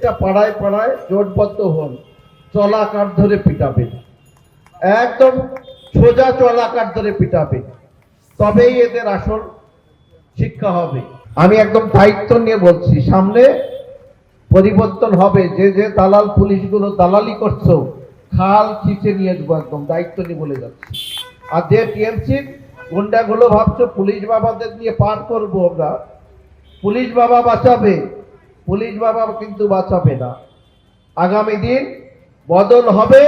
প্রত্যেকটা পাড়ায় পাড়ায় জোটবদ্ধ হন, চলাকার ধরে পিটাবেন। একদম সোজা চলাকার ধরে পিটাবেন। তবেই এদের আসল শিক্ষা হবে। আমি একদম দায়িত্ব নিয়ে বলছি, সামনে পরিবর্তন হবে। যে যে দালাল পুলিশগুলো দালালি করছ, খাল খিচে নিয়ে দেবো একদম, দায়িত্ব নিয়ে বলে যাচ্ছি। আর যে টিএমসি গুন্ডাগুলো ভাবছ, পুলিশ বাবাদের নিয়ে পার করব আমরা, পুলিশ বাবা বাঁচাবে পুলিশ বাবা কিন্তু বাঁচাবে না। আগামী দিন বদল হবে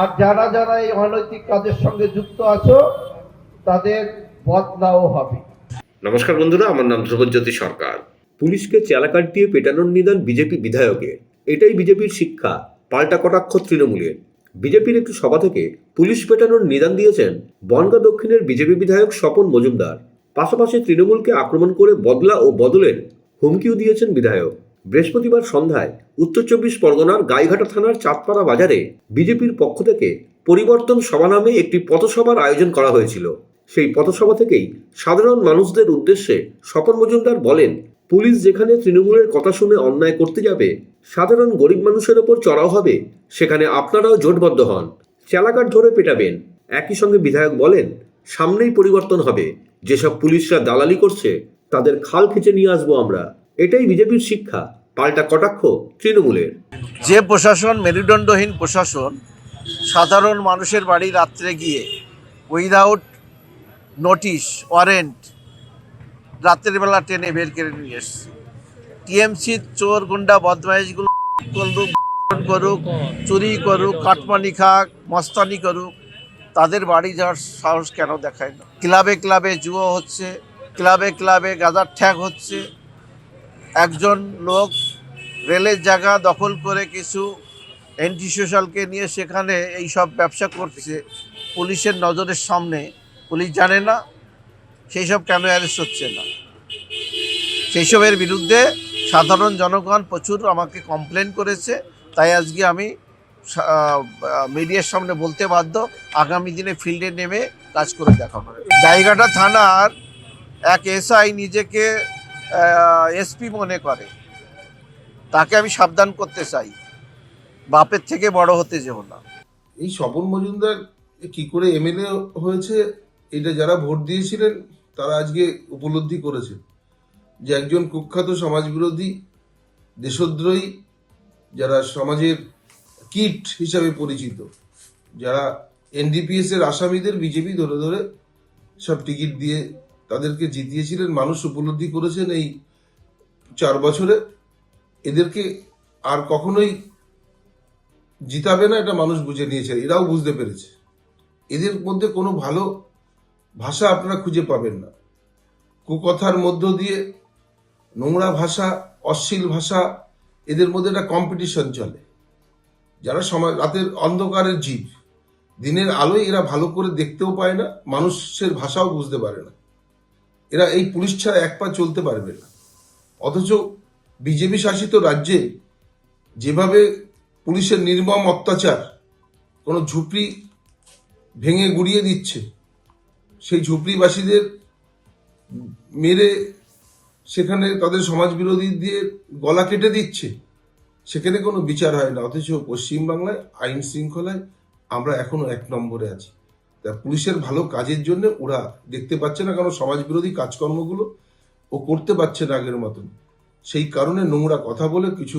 আর যারা যারা এই অনৈতিক কাজের সঙ্গে যুক্ত আছো তাদের বদলাও হবে। নমস্কার বন্ধুরা আমার নাম ধ্রুবজ্যোতি সরকার। পুলিশকে চেলাকাট দিয়ে পেটানোর নিদান বিজেপি বিধায়কের। এটাই বিজেপির শিক্ষা পাল্টা কটাক্ষ তৃণমূলের। বিজেপির একটি সভা থেকে পুলিশ পেটানোর নিদান দিয়েছেন বনগা দক্ষিণের বিজেপি বিধায়ক স্বপন মজুমদার। পাশাপাশি তৃণমূলকে আক্রমণ করে বদলা ও বদলের হুমকিও দিয়েছেন বিধায়ক। বৃহস্পতিবার সন্ধ্যায় উত্তর চব্বিশ পরগনার গাইঘাটা থানার চাঁদপাড়া বাজারে বিজেপির পক্ষ থেকে পরিবর্তন সভা নামে একটি পথসভার আয়োজন করা হয়েছিল। সেই পথসভা থেকেই সাধারণ মানুষদের উদ্দেশ্যে স্বপন মজুমদার বলেন, পুলিশ যেখানে তৃণমূলের কথা শুনে অন্যায় করতে যাবে, সাধারণ গরিব মানুষের ওপর চড়াও হবে, সেখানে আপনারাও জোটবদ্ধ হন। চালাকাট ধরে পেটাবেন। একই সঙ্গে বিধায়ক বলেন, সামনেই পরিবর্তন হবে। যেসব পুলিশরা দালালি করছে, তাদের খাল খিচে নিয়ে আসব আমরা। এটাই বিজেপির শিক্ষা, পাল্টা কটাক্ষ তৃণমূলের। যে প্রশাসন, মেরুদণ্ডহীন প্রশাসন, সাধারণ মানুষের বাড়ি রাত্রে গিয়ে উইদাউট নোটিশ ওয়ারেন্ট রাত্রের বেলা টেনে বের করে নিয়ে এসছে। টিএমসি চোর গুন্ডা বদমাইশগুলো করুক করুক, চুরি করুক, কাটমানি খাক, মস্তানি করুক, তাদের বাড়ি যাওয়ার সাহস কেন দেখায় না? ক্লাবে ক্লাবে জুয়ো হচ্ছে, ক্লাবে ক্লাবে গাজার ঠ্যাক হচ্ছে একজন লোক রেলের জায়গা দখল করে কিছু অ্যান্টি সোশ্যালকে নিয়ে সেখানে এই সব ব্যবসা করছে। পুলিশের নজরের সামনে। পুলিশ জানে না, সেই সব কেন অ্যারেস্ট হচ্ছে না? সেই সবের বিরুদ্ধে সাধারণ জনগণ প্রচুর আমাকে কমপ্লেন করেছে। তাই আজকে আমি মিডিয়ার সামনে বলতে বাধ্য, আগামী দিনে ফিল্ডে নেমে কাজ করে দেখাবো। জায়গাটা থানার, এক এসআই নিজেকে এসপি মনে করে। তাকে আমি সাবধান করতে চাই। বাপের থেকে বড় হতে যেও না। এই স্বপন মজুমদার কি করে এমএলএ হয়েছে, এটা যারা ভোট দিয়েছিলেন, তারা আজকে উপলব্ধি করেছে। যে একজন কুখ্যাত সমাজবিরোধী, দেশদ্রোহী, যারা সমাজের কিট হিসাবে পরিচিত, যারা এনডিপিএস এর আসামিদের বিজেপি ধরে ধরে সব টিকিট দিয়ে তাদেরকে জিতিয়েছিলেন, মানুষ উপলব্ধি করেছেন এই চার বছরে। এদেরকে আর কখনোই জিতাবে না, এটা মানুষ বুঝে নিয়েছে এরাও বুঝতে পেরেছে। এদের মধ্যে কোনো ভালো ভাষা আপনারা খুঁজে পাবেন না। কুকথার মধ্য দিয়ে নোংরা ভাষা, অশ্লীল ভাষা, এদের মধ্যে একটা কম্পিটিশন চলে। যারা সময় রাতের অন্ধকারের জীব, দিনের আলোয় এরা ভালো করে দেখতেও পায় না, মানুষের ভাষাও বুঝতে পারে না। এরা এই পুলিশ ছাড়া এক পা চলতে পারবে না। অথচ বিজেপি শাসিত রাজ্যে যেভাবে পুলিশের নির্মম অত্যাচার কোনো ঝুপড়ি ভেঙে গুড়িয়ে দিচ্ছে, সেই ঝুপড়িবাসীদের মেরে সেখানে তাদের সমাজ বিরোধী দিয়ে গলা কেটে দিচ্ছে, সেখানে কোনো বিচার হয় না। অথচ পশ্চিমবাংলায় আইন শৃঙ্খলায় আমরা এখনও এক নম্বরে আছি। পুলিশের ভালো কাজের জন্য ওরা দেখতে পাচ্ছে না কারণ সমাজ বিরোধী কাজকর্মগুলো ও করতে পারছে না আগের মতন। সেই কারণে নোংরা কথা বলে কিছু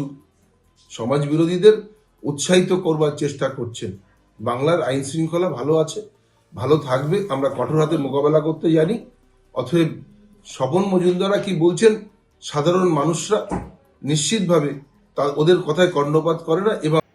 সমাজ বিরোধীদের উৎসাহিত করবার চেষ্টা করছেন। বাংলার আইন শৃঙ্খলা ভালো আছে, ভালো থাকবে, আমরা কঠোর হাতে মোকাবেলা করতে জানি। অতএব স্বপন মজুমদারা কি বলছেন, সাধারণ মানুষরা নিশ্চিতভাবে তা ওদের কথায় কর্ণপাত করে না এবং